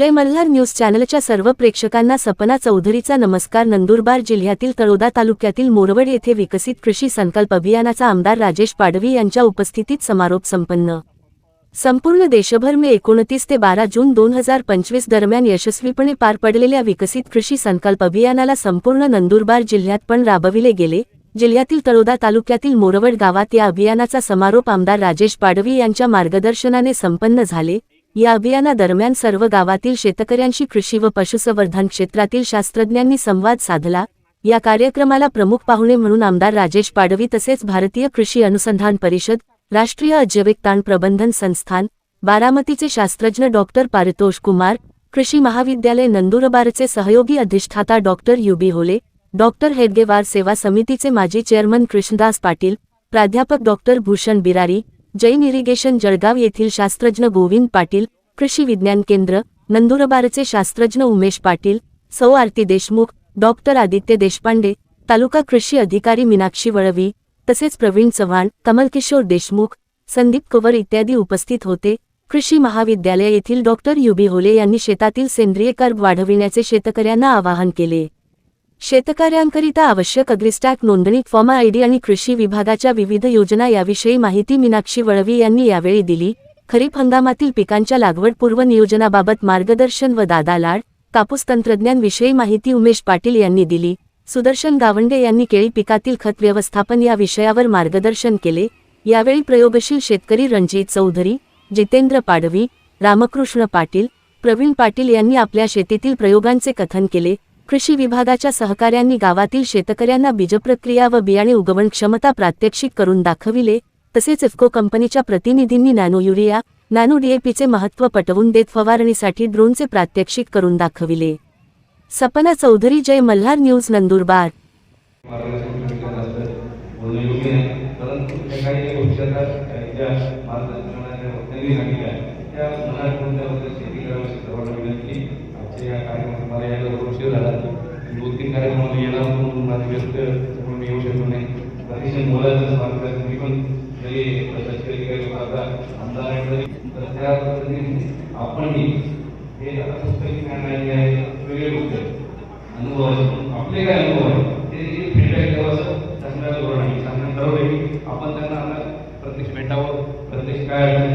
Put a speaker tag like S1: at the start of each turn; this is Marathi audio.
S1: विजय मल्हार न्यूज चॅनलच्या सर्व प्रेक्षकांना सपना चौधरीचा नमस्कार. नंदुरबार जिल्ह्यातील तळोदा तालुक्यातील मोरवड येथे विकसित कृषी संकल्प अभियानाचा आमदार राजेश पाडवी यांच्या उपस्थितीत समारोप संपन्न. संपूर्ण देशभर मे एकोणतीस ते बारा जून दोन हजार पंचवीस दरम्यान यशस्वीपणे पार पडलेल्या विकसित कृषी संकल्प अभियानाला संपूर्ण नंदुरबार जिल्ह्यात पण राबविले गेले. जिल्ह्यातील तळोदा तालुक्यातील मोरवड गावात या अभियानाचा समारोप आमदार राजेश पाडवी यांच्या मार्गदर्शनाने संपन्न झाले. या अभियानादरम्यान सर्व गावातील शेतकऱ्यांशी कृषी व पशुसंवर्धन क्षेत्रातील शास्त्रज्ञांनी संवाद साधला. या कार्यक्रमाला प्रमुख पाहुणे म्हणून आमदार राजेश पाडवी तसेच भारतीय कृषी अनुसंधान परिषद राष्ट्रीय अजैविक ताण प्रबंधन संस्थान बारामतीचे शास्त्रज्ञ डॉक्टर पारितोष कुमार कृषी महाविद्यालय नंदुरबारचे सहयोगी अधिष्ठाता डॉक्टर युबी होले डॉक्टर हेडगेवार सेवा समितीचे माजी चेअरमन कृष्णदास पाटील प्राध्यापक डॉक्टर भूषण बिरारी जैन इरिगेशन जळगाव येथील शास्त्रज्ञ गोविंद पाटील कृषी विज्ञान केंद्र नंदुरबारचे शास्त्रज्ञ उमेश पाटील सौ आरती देशमुख डॉक्टर आदित्य देशपांडे तालुका कृषी अधिकारी मीनाक्षी वळवी तसेच प्रवीण चव्हाण कमलकिशोर देशमुख संदीप कवर इत्यादी उपस्थित होते. कृषी महाविद्यालय येथील डॉक्टर युबी होले यांनी शेतातील सेंद्रिय कर्ब वाढविण्याचे शेतकऱ्यांना आवाहन केले. शेतकऱ्यांकरिता आवश्यक अग्रिस्टॅक नोंदणी फॉर्म आयडी आणि कृषी विभागाच्या विविध योजना याविषयी माहिती मीनाक्षी वळवी यांनी यावेळी दिली. खरीप हंगामातील पिकांच्या लागवड पूर्व नियोजनाबाबत मार्गदर्शन व दादा लाड कापूस तंत्रज्ञानविषयी माहिती उमेश पाटील यांनी दिली. सुदर्शन गावंडे यांनी केळी पिकातील खत व्यवस्थापन या विषयावर मार्गदर्शन केले. यावेळी प्रयोगशील शेतकरी रणजित चौधरी जितेंद्र पाडवी रामकृष्ण पाटील प्रवीण पाटील यांनी आपल्या शेतीतील प्रयोगांचे कथन केले. कृषी विभागाच्या सहकार्यांनी गावातील शेतकऱ्यांना बीजप्रक्रिया व बियाणे उगवण क्षमता प्रात्यक्षिक करून दाखविले तसेच इफ्को कंपनीच्या प्रतिनिधींनी नॅनो युरिया नॅनो डीएपीचे महत्त्व पटवून देत फवारणीसाठी ड्रोनचे प्रात्यक्षिक करून दाखविले. सपना चौधरी जय मल्हार न्यूज नंदुरबार.
S2: मार्गदर्शन परंतु काही गोष्टी आता ज्या सांगितल्या त्या दोन तीन कार्यक्रमाला येणार म्हणून माझे व्यस्त त्यामुळे मी येऊ शकलो नाही. अतिशय मोलाचं मार्गदर्शन मी पण जरी लष्करी काही आता आमदार आहे तरी. तर त्या पद्धतीने आपणही हे आता पुस्तकी नाही आहे. वेगळे गोष्ट अनुभव आहे. आपले काय अनुभव आहे? ते जे फीडबॅक द्यावं असं सांगण्याचं धोरण आहे सांगणं ठरवलं की आपण त्यांना आता प्रत्यक्ष भेटावं प्रत्यक्ष काय अडचण